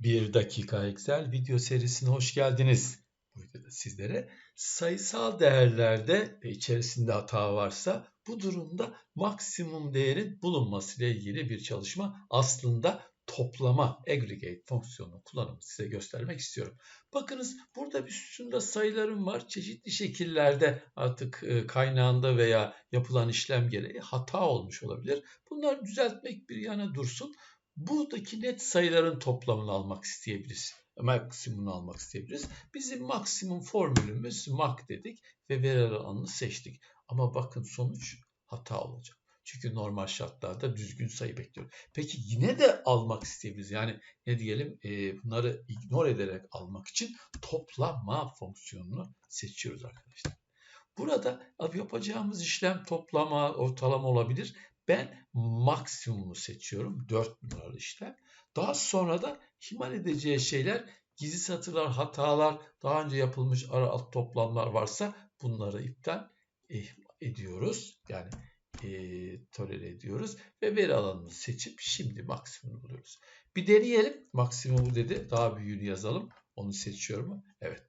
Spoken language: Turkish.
Bir dakika Excel video serisine hoş geldiniz. Sizlere sayısal değerlerde ve içerisinde hata varsa bu durumda maksimum değerin bulunması ile ilgili bir çalışma aslında toplama aggregate fonksiyonunun kullanımını size göstermek istiyorum. Bakınız burada bir sütunda sayılarım var. Çeşitli şekillerde artık e, kaynağında veya yapılan işlem gereği hata olmuş olabilir. Bunları düzeltmek bir yana dursun. Buradaki net sayıların toplamını almak isteyebiliriz. Maksimumunu almak isteyebiliriz. Bizim maksimum formülümüz mak dedik ve veri alanını seçtik. Ama bakın sonuç hata olacak. Çünkü normal şartlarda düzgün sayı bekliyoruz. Peki yine de almak isteyebiliriz. Yani ne diyelim e, bunları ignore ederek almak için toplama fonksiyonunu seçiyoruz arkadaşlar. Burada yapacağımız işlem toplama, ortalama olabilir. Ben maksimumu seçiyorum. 4 numaralı işlem. Daha sonra da ihmal edeceği şeyler gizli satırlar, hatalar, daha önce yapılmış ara alt toplamlar varsa bunları iptal ediyoruz. Yani e, tolere ediyoruz ve veri alanını seçip şimdi maksimumu buluyoruz. Bir deneyelim. Maksimumu dedi. Daha büyüğünü yazalım. Onu seçiyorum. Evet.